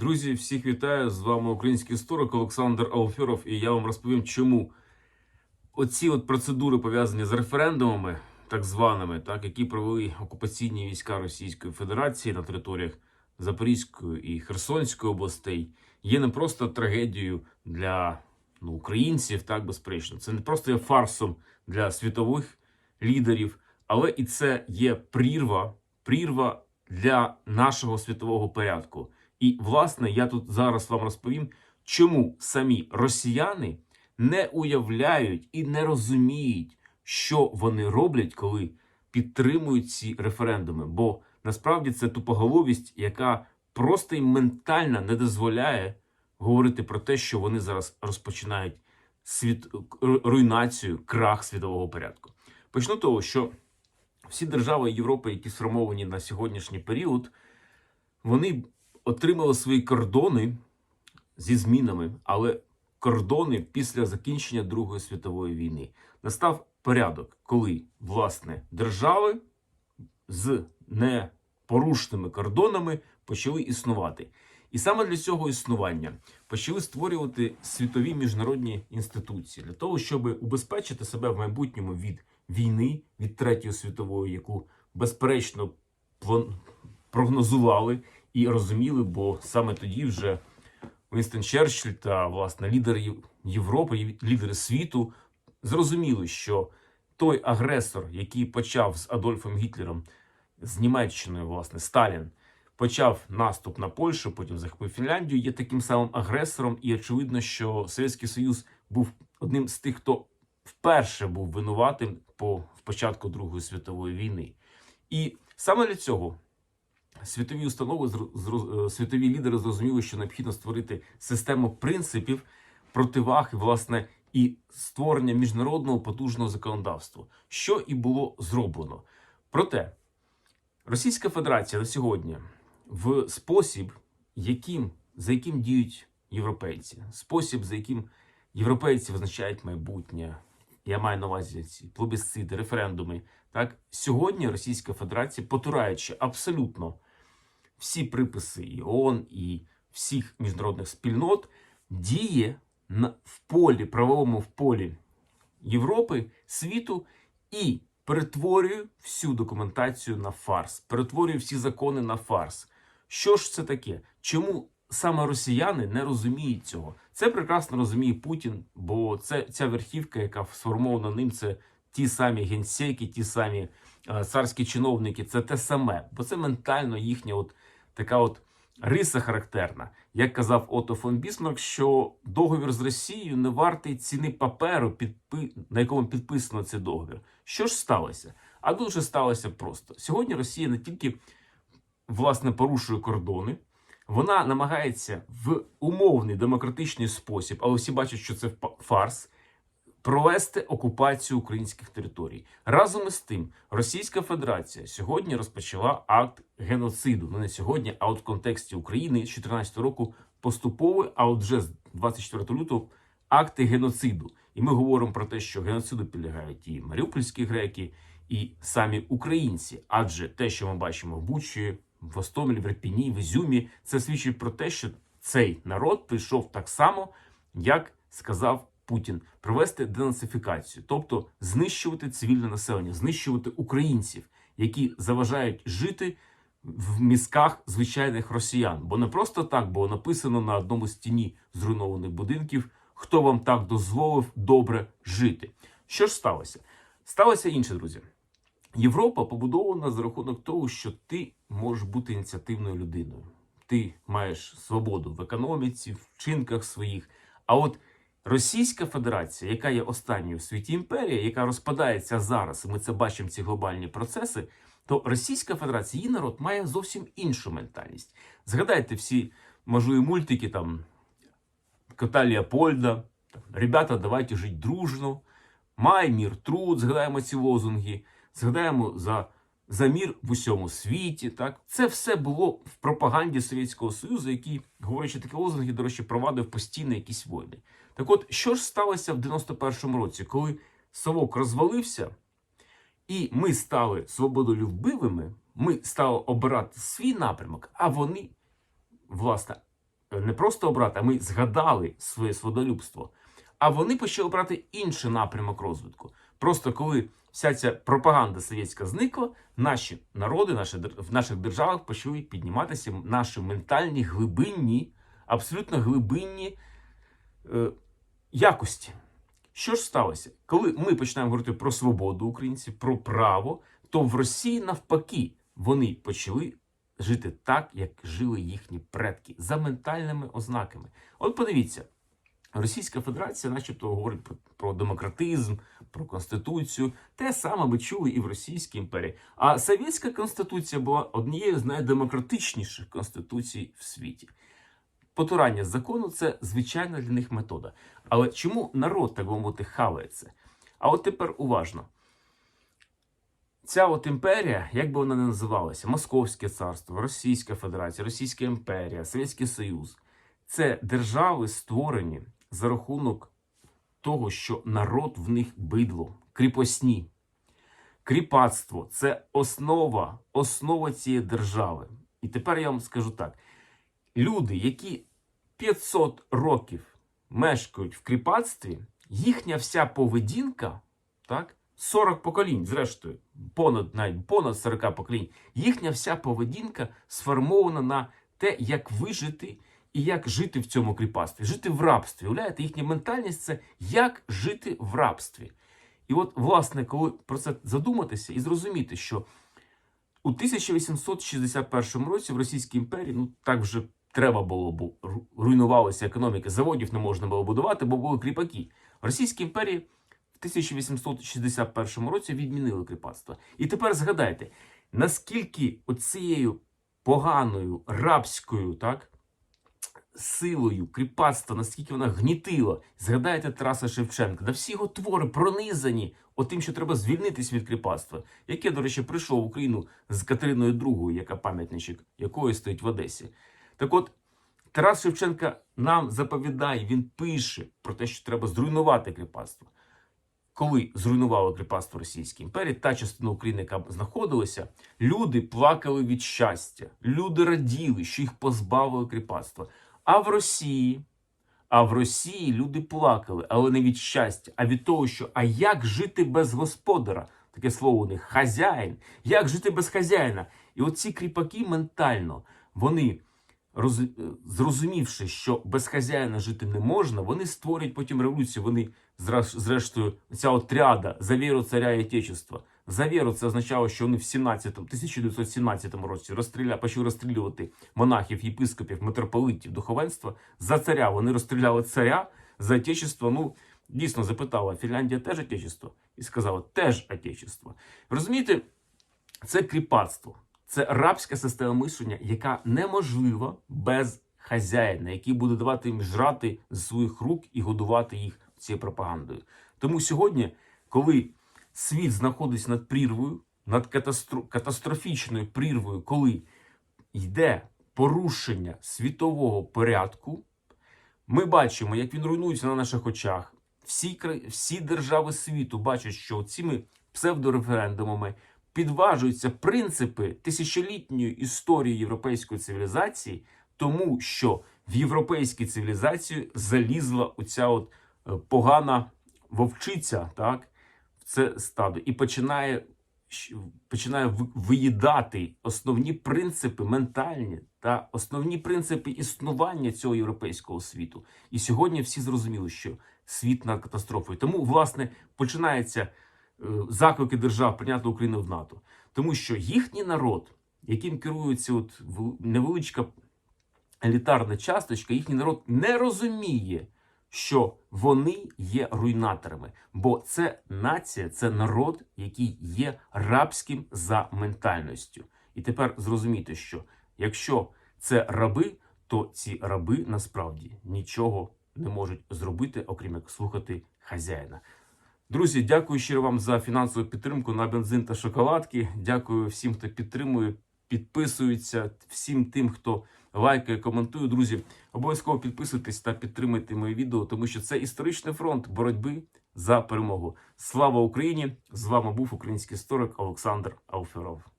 Друзі, всіх вітаю! З вами український історик Олександр Алферов, і я вам розповім, чому оці от процедури пов'язані з референдумами, так званими, так, які провели окупаційні війська Російської Федерації на територіях Запорізької і Херсонської областей, є не просто трагедією для ну, українців, так безперечно. Це не просто є фарсом для світових лідерів, але і це є прірва, прірва для нашого світового порядку. І власне я тут зараз вам розповім, чому самі росіяни не уявляють і не розуміють, що вони роблять, коли підтримують ці референдуми. Бо насправді це тупоголовість, яка просто їм ментально не дозволяє говорити про те, що вони зараз розпочинають світ ру- руйнацію, крах світового порядку. Почну того, що всі держави Європи, які сформовані на сьогоднішній період, вони отримали свої кордони зі змінами, але кордони після закінчення Другої світової війни. Настав порядок, коли власне держави з непорушними кордонами почали існувати. І саме для цього існування почали створювати світові міжнародні інституції для того, щоб убезпечити себе в майбутньому від війни, від третьої світової, яку безперечно прогнозували і розуміли, бо саме тоді вже Вінстон Черчилль та власне лідери Європи, лідери світу зрозуміли, що той агресор, який почав з Адольфом Гітлером, з Німеччиною, власне, Сталін, почав наступ на Польщу, потім захопив Фінляндію, є таким самим агресором, і очевидно, що Совєтський Союз був одним з тих, хто вперше був винуватим по початку Другої світової війни. І саме для цього світові установи, е, світові лідери зрозуміли, що необхідно створити систему принципів, противаг, власне, і створення міжнародного потужного законодавства, що і було зроблено. Проте Російська Федерація на сьогодні в спосіб, яким, за яким діють європейці, спосіб, за яким європейці визначають майбутнє. Я маю на увазі ці плебісцити, референдуми. Так сьогодні Російська Федерація, потураючи абсолютно всі приписи і ООН і всіх міжнародних спільнот, діє в полі, правовому в полі Європи, світу і перетворює всю документацію на фарс, перетворює всі закони на фарс. Що ж це таке? Чому саме росіяни не розуміють цього? Це прекрасно розуміє Путін, бо це ця верхівка, яка сформована ним, це ті самі генсеки, ті самі е, царські чиновники, це те саме, бо це ментально їхня от така от риса характерна. Як казав Отто фон Бісмарк, що договір з Росією не вартий ціни паперу, підпи... на якому підписано цей договір. Що ж сталося? А дуже сталося просто. Сьогодні Росія не тільки власне порушує кордони, вона намагається в умовний демократичний спосіб, але всі бачать, що це фарс. Провести окупацію українських територій разом із тим, Російська Федерація сьогодні розпочала акт геноциду. Ну не сьогодні, а от в контексті України з 2014 року поступовий, а от вже з 24 лютого акти геноциду. І ми говоримо про те, що геноциду підлягають і маріупольські греки, і самі українці. Адже те, що ми бачимо в Бучі, в Гостомелі, в Репіні, в Ізюмі, це свідчить про те, що цей народ прийшов так само, як сказав Путін, провести денацифікацію, тобто знищувати цивільне населення, знищувати українців, які заважають жити в мізках звичайних росіян. Бо не просто так було написано на одному стіні зруйнованих будинків, хто вам так дозволив добре жити. Що ж сталося? Сталося інше, друзі. Європа побудована за рахунок того, що ти можеш бути ініціативною людиною. Ти маєш свободу в економіці, в вчинках своїх. А от Російська Федерація, яка є останньою в світі імперія, яка розпадається зараз, і ми це бачимо ці глобальні процеси, то Російська Федерація, її народ має зовсім іншу ментальність. Згадайте всі можливі мультики там Кота Леопольда, Ребята, давайте жити дружно, Май, мір, труд, згадаємо ці лозунги, згадаємо за, за мір в усьому світі. Так? Це все було в пропаганді Совєтського Союзу, який, говорячи такі лозунги, до речі, провадив постійно якісь війни. Так от, що ж сталося в 91-му році, коли Совок розвалився, і ми стали свободолюбивими, ми стали обирати свій напрямок, а вони, власне, не просто обрати, а ми згадали своє свободолюбство. А вони почали брати інший напрямок розвитку. Просто коли вся ця пропаганда совєтська зникла, наші народи, наші, в наших державах почали підніматися наші ментальні глибинні, абсолютно глибинні е, якості. Що ж сталося? Коли ми починаємо говорити про свободу українців, про право, то в Росії навпаки вони почали жити так, як жили їхні предки, за ментальними ознаками. От подивіться, Російська Федерація, начебто, говорить про, про демократизм, про конституцію. Те саме ми чули і в Російській імперії. А Совєтська конституція була однією з найдемократичніших конституцій в світі. Потурання закону це звичайна для них метода. Але чому народ, так би мовити, хавається? А от тепер уважно. Ця от імперія, як би вона не називалася, Московське царство, Російська Федерація, Російська імперія, Совєтський Союз це держави, створені за рахунок того, що народ в них бидло, кріпосні. Кріпацтво це основа, основа цієї держави. І тепер я вам скажу так: люди, які 500 років мешкають в кріпацтві, їхня вся поведінка, так, 40 поколінь, зрештою, понад навіть понад 40 поколінь, їхня вся поведінка сформована на те, як вижити і як жити в цьому кріпацтві, жити в рабстві. Уявляєте, їхня ментальність це як жити в рабстві. І от, власне, коли про це задуматися і зрозуміти, що у 1861 році в Російській імперії ну так вже треба було, бо руйнувалася економіка, заводів не можна було будувати, бо були кріпаки. В Російській імперії в 1861 році відмінили кріпацтво. І тепер згадайте, наскільки оцією поганою рабською, так, силою кріпацтва, наскільки вона гнітила. Згадайте Тараса Шевченка, да всі його твори пронизані отим, що треба звільнитись від кріпацтва, яке, до речі, прийшло в Україну з Катериною II, яка пам'ятничок якої стоїть в Одесі. Так от, Тарас Шевченка нам заповідає, він пише про те, що треба зруйнувати кріпацтво. Коли зруйнували кріпацтво Російської імперії, та частина України, яка знаходилася, люди плакали від щастя, люди раділи, що їх позбавили кріпацтва. А в Росії, а в Росії люди плакали, але не від щастя, а від того, що а як жити без господара? Таке слово у них хазяїн. Як жити без хазяїна? І оці кріпаки ментально, вони роз... зрозумівши, що без хазяїна жити не можна, вони створюють потім революцію. Вони зрештою, ця отряда за віру царя і отечества. За віру це означало, що вони в 17 1917 році розстріля... почали розстрілювати монахів, єпископів, митрополитів, духовенства. За царя вони розстріляли царя за отечество. Ну, дійсно запитала, Фінляндія теж отечество? І сказала, теж отечество. Розумієте, це кріпацтво. Це рабська система мислення, яка неможлива без хазяїна, який буде давати їм жрати з своїх рук і годувати їх цією пропагандою. Тому сьогодні, коли світ знаходиться над прірвою, над катастро- катастрофічною прірвою, коли йде порушення світового порядку, ми бачимо, як він руйнується на наших очах. Всі, всі держави світу бачать, що цими псевдореферендумами підважуються принципи тисячолітньої історії європейської цивілізації, тому що в європейській цивілізації залізла оця от е, погана вовчиця, так, це стадо, і починає, починає виїдати основні принципи ментальні та основні принципи існування цього європейського світу. І сьогодні всі зрозуміли, що світ над катастрофою. Тому, власне, починається е, заклики держав прийняти Україну в НАТО, тому що їхній народ, яким керується от невеличка елітарна часточка, їхній народ не розуміє, що вони є руйнаторами, бо це нація, це народ, який є рабським за ментальністю. І тепер зрозумійте, що якщо це раби, то ці раби насправді нічого не можуть зробити, окрім як слухати хазяїна. Друзі, дякую щиро вам за фінансову підтримку на бензин та шоколадки. Дякую всім, хто підтримує, підписується, всім тим, хто лайкає, коментує. Друзі, обов'язково підписуйтесь та підтримуйте моє відео, тому що це історичний фронт боротьби за перемогу. Слава Україні! З вами був український історик Олександр Алферов.